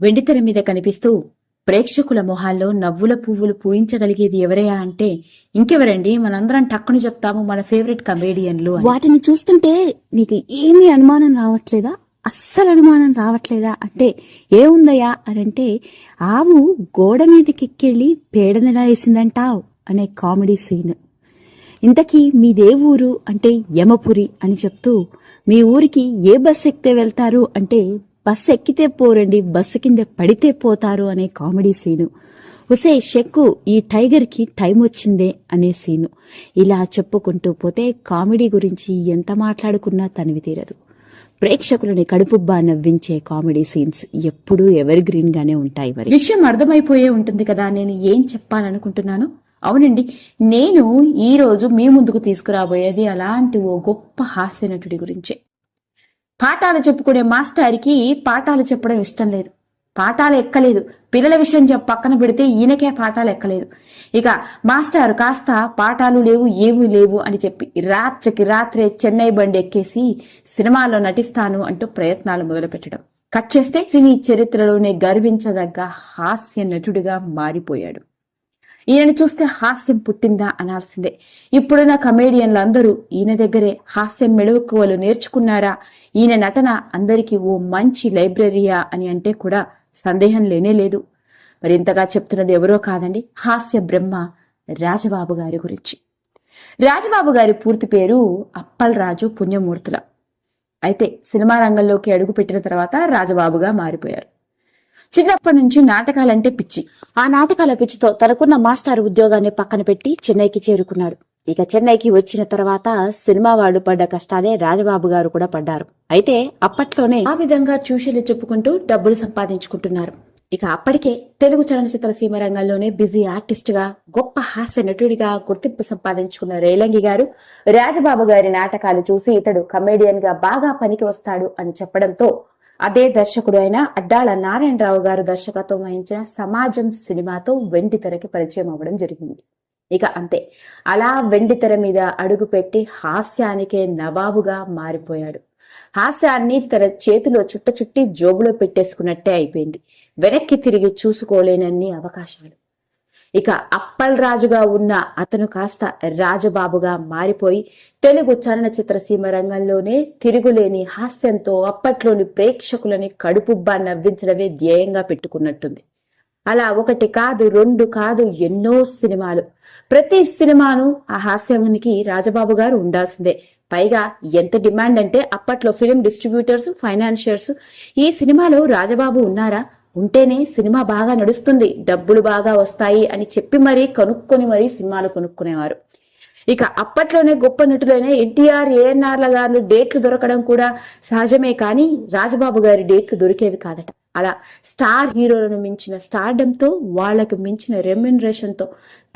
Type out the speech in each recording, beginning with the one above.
వెండితెర మీద కనిపిస్తూ ప్రేక్షకుల మొహాల్లో నవ్వుల పువ్వులు పూయించగలిగేది ఎవరయ్యా అంటే ఇంకెవరండి? మనందరం టక్కును చెప్తాము మన ఫేవరెట్ కమేడియన్లు వాటిని చూస్తుంటే నీకు ఏమీ అనుమానం రావట్లేదా? అస్సలు అనుమానం రావట్లేదా? అంటే ఏముందయ్యా అని అంటే ఆవు గోడ మీదకి ఎక్కెళ్ళి పేడ నెల వేసిందంటావు అనే కామెడీ సీన్. ఇంతకీ మీ ఊరు అంటే యమపురి అని చెప్తూ మీ ఊరికి ఏ బస్ ఎక్కితే వెళ్తారు అంటే బస్ ఎక్కితే పోరండి బస్సు కింద పడితే పోతారు అనే కామెడీ సీను. ఉసే షెక్కు ఈ టైగర్కి టైం వచ్చిందే అనే సీను. ఇలా చెప్పుకుంటూ పోతే కామెడీ గురించి ఎంత మాట్లాడుకున్నా తనివి తీరదు. ప్రేక్షకులని కడుపుబ్బా నవ్వించే కామెడీ సీన్స్ ఎప్పుడూ ఎవర్ గ్రీన్ గానే ఉంటాయి మరి. విషయం అర్థమైపోయే ఉంటుంది కదా నేను ఏం చెప్పాలనుకుంటున్నాను? అవునండి. నేను ఈ రోజు మీ ముందుకు తీసుకురాబోయేది అలాంటి ఓ గొప్ప హాస్య నటుడి గురించే. పాఠాలు చెప్పుకునే మాస్టర్కి పాఠాలు చెప్పడం ఇష్టం లేదు. పాఠాలు ఎక్కలేదు. పిల్లల విషయం చెప్ప పక్కన పెడితే ఈయనకే పాఠాలు ఎక్కలేదు. ఇక మాస్టారు కాస్త పాఠాలు లేవు ఏమీ లేవు అని చెప్పి రాత్రికి రాత్రే చెన్నై బండి ఎక్కేసి సినిమాలో నటిస్తాను అంటూ ప్రయత్నాలు మొదలుపెట్టడం. కట్ చేస్తే సినీ చరిత్రలోనే గర్వించదగ్గ హాస్య నటుడిగా మారిపోయాడు. ఈయన చూస్తే హాస్యం పుట్టిందా అనాల్సిందే. ఇప్పుడున్న కమేడియన్లు అందరూ ఈయన దగ్గరే హాస్యం మెళుకువలు నేర్చుకున్నారా? ఈయన నటన అందరికీ ఓ మంచి లైబ్రరీయా అని అంటే కూడా సందేహం లేనే లేదు. మరి ఇంతగా చెప్తున్నది ఎవరో కాదండి హాస్య బ్రహ్మ రాజబాబు గారి గురించి. రాజబాబు గారి పూర్తి పేరు అప్పలరాజు పుణ్యమూర్తుల. అయితే సినిమా రంగంలోకి అడుగు పెట్టిన తర్వాత రాజబాబుగా మారిపోయారు. చిన్నప్పటి నుంచి నాటకాలంటే పిచ్చి. ఆ నాటకాల పిచ్చితో తనకున్న మాస్టర్ ఉద్యోగాన్ని పక్కన పెట్టి చెన్నైకి చేరుకున్నాడు. ఇక చెన్నైకి వచ్చిన తర్వాత సినిమా వాళ్ళు పడ్డ కష్టాలే రాజబాబు గారు కూడా పడ్డారు. అయితే అప్పట్లోనే ఆ విధంగా ట్యూషన్లు చెప్పుకుంటూ డబ్బులు సంపాదించుకుంటున్నారు. ఇక అప్పటికే తెలుగు చలనచిత్ర సీమ రంగంలోనే బిజీ ఆర్టిస్ట్గా గొప్ప హాస్య నటుడిగా గుర్తింపు సంపాదించుకున్న రేలంగి గారు రాజబాబు గారి నాటకాలు చూసి ఇతడు కమేడియన్గా బాగా పనికి వస్తాడు అని చెప్పడంతో అదే దర్శకుడు అయిన అడ్డాల నారాయణరావు గారు దర్శకత్వం వహించిన సమాజం సినిమాతో వెండి తెరకి పరిచయం అవ్వడం జరిగింది. ఇక అంతే. అలా వెండి తెర మీద అడుగుపెట్టి హాస్యానికే నవాబుగా మారిపోయాడు. హాస్యాన్ని తన చేతిలో చుట్ట చుట్టి జోబులో పెట్టేసుకున్నట్టే అయిపోయింది. వెనక్కి తిరిగి చూసుకోలేనన్ని అవకాశాలు. ఇక అప్పల్ రాజుగా ఉన్న అతను కాస్త రాజబాబుగా మారిపోయి తెలుగు చలనచిత్ర సీమ రంగంలోనే తిరుగులేని హాస్యంతో అప్పట్లోని ప్రేక్షకులని కడుపుబ్బా నవ్వించడమే ధ్యేయంగా పెట్టుకున్నట్టుంది. అలా ఒకటి కాదు రెండు కాదు ఎన్నో సినిమాలు. ప్రతి సినిమాను ఆ హాస్యానికి రాజబాబు గారు ఉండాల్సిందే. పైగా ఎంత డిమాండ్ అంటే అప్పట్లో ఫిలిం డిస్ట్రిబ్యూటర్స్ ఫైనాన్షియర్స్ ఈ సినిమాలో రాజబాబు ఉన్నారా? ఉంటేనే సినిమా బాగా నడుస్తుంది డబ్బులు బాగా వస్తాయి అని చెప్పి మరీ కనుక్కొని మరీ సినిమాలు కొనుక్కునేవారు. ఇక అప్పట్లోనే గొప్ప నటులైన ఎన్టీఆర్ ఏఎన్ఆర్ల గారు డేట్లు దొరకడం కూడా సహజమే కానీ రాజబాబు గారి డేట్లు దొరికేవి కాదట. అలా స్టార్ హీరోలను మించిన స్టార్డంతో వాళ్ళకు మించిన రెమ్యునరేషన్తో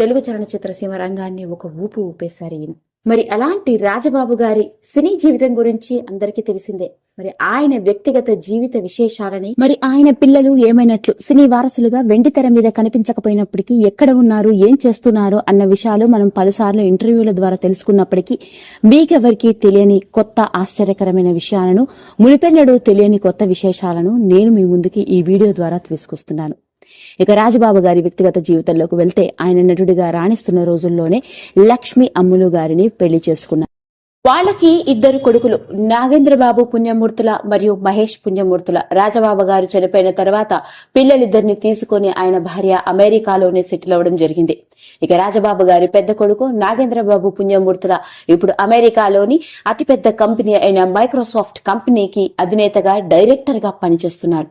తెలుగు చలనచిత్ర సీమ రంగాన్ని ఒక ఊపు ఊపేశారు ఈయన. మరి అలాంటి రాజబాబు గారి సినీ జీవితం గురించి అందరికీ తెలిసిందే. మరి ఆయన వ్యక్తిగత జీవిత విశేషాలని మరి ఆయన పిల్లలు ఏమైనట్లు సినీ వారసులుగా వెండి తెర మీద కనిపించకపోయినప్పటికీ ఎక్కడ ఉన్నారు ఏం చేస్తున్నారు అన్న విషయాలు మనం పలుసార్లు ఇంటర్వ్యూల ద్వారా తెలుసుకున్నప్పటికీ మీకెవరికి తెలియని కొత్త ఆశ్చర్యకరమైన విషయాలను మునిపెన్నడూ తెలియని కొత్త విశేషాలను నేను మీ ముందుకి ఈ వీడియో ద్వారా తీసుకొస్తున్నాను. ఇక రాజబాబు గారి వ్యక్తిగత జీవితంలోకి వెళ్తే ఆయన నటుడిగా రాణిస్తున్న రోజుల్లోనే లక్ష్మి అమ్ములు గారిని పెళ్ళి చేసుకున్నారు. వాళ్ళకి ఇద్దరు కొడుకులు నాగేంద్రబాబు పుణ్యమూర్తుల మరియు మహేష్ పుణ్యమూర్తుల. రాజబాబు గారు చనిపోయిన తర్వాత పిల్లలిద్దరిని తీసుకొని ఆయన భార్య అమెరికాలోనే సెటిల్ అవ్వడం జరిగింది. ఇక రాజబాబు గారి పెద్ద కొడుకు నాగేంద్రబాబు పుణ్యమూర్తుల ఇప్పుడు అమెరికాలోని అతిపెద్ద కంపెనీ అయిన మైక్రోసాఫ్ట్ కంపెనీకి అధినేతగా డైరెక్టర్గా పనిచేస్తున్నాడు.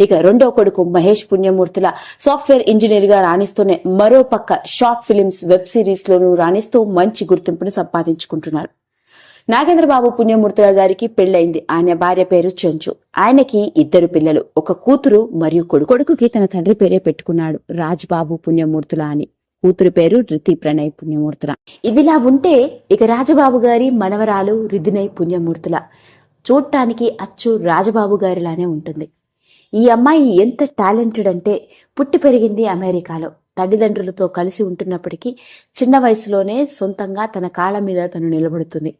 ఇక రెండో కొడుకు మహేష్ పుణ్యమూర్తుల సాఫ్ట్వేర్ ఇంజనీర్గా రాణిస్తూనే మరో పక్క షార్ట్ ఫిలిమ్స్ వెబ్ సిరీస్ లోనూ రాణిస్తూ మంచి గుర్తింపును సంపాదించుకుంటున్నాడు నాగేంద్రబాబు పుణ్యమూర్తుల గారికి పెళ్ళైంది ఆయన భార్య పేరు చెంచు. ఆయనకి ఇద్దరు పిల్లలు ఒక కూతురు మరియు కొడుకు. కొడుకుకి తన తండ్రి పేరే పెట్టుకున్నాడు రాజ్బాబు పుణ్యమూర్తుల అని. కూతురు పేరు రితి ప్రణయ్ పుణ్యమూర్తుల. ఇదిలా ఉంటే ఇక రాజబాబు గారి మనవరాలు రిధినయ్ పుణ్యమూర్తుల. చూడటానికి అచ్చు రాజబాబు గారిలానే ఉంటుంది. ఈ అమ్మాయి ఎంత టాలెంటెడ్ అంటే పుట్టి పెరిగింది అమెరికాలో. తల్లిదండ్రులతో కలిసి ఉంటున్నప్పటికీ చిన్న వయసులోనే సొంతంగా తన కాళ్ళ మీద తను నిలబడుతుంది.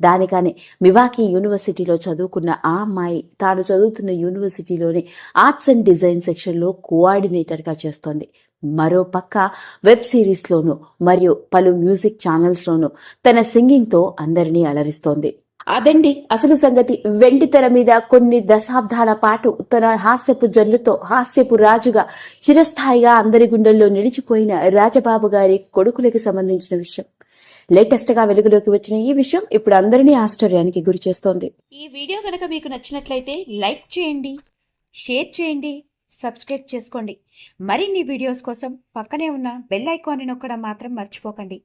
దానికని మివాకి యూనివర్సిటీలో చదువుకున్న ఆ అమ్మాయి తాను చదువుతున్న యూనివర్సిటీలోని ఆర్ట్స్ అండ్ డిజైన్ సెక్షన్లో కోఆర్డినేటర్గా చేస్తోంది. మరో పక్క వెబ్ సిరీస్లోనూ మరియు పలు మ్యూజిక్ ఛానల్స్లోనూ తన సింగింగ్తో అందరినీ అలరిస్తోంది. అదండి అసలు సంగతి. వెండి తెర మీద కొన్ని దశాబ్దాల పాటు తన హాస్యపు జల్లుతో హాస్యపు రాజుగా చిరస్థాయిగా అందరి గుండెల్లో నిలిచిపోయిన రాజబాబు గారి కొడుకులకి సంబంధించిన విషయం. లేటెస్ట్గా వెలుగులోకి వచ్చిన ఈ విషయం ఇప్పుడు అందరినీ ఆశ్చర్యానికి గురి చేస్తోంది. ఈ వీడియో కనుక మీకు నచ్చినట్లయితే లైక్ చేయండి షేర్ చేయండి సబ్స్క్రైబ్ చేసుకోండి. మరిన్ని వీడియోస్ కోసం పక్కనే ఉన్న బెల్ ఐకాన్ని నొక్కడం మాత్రం మర్చిపోకండి.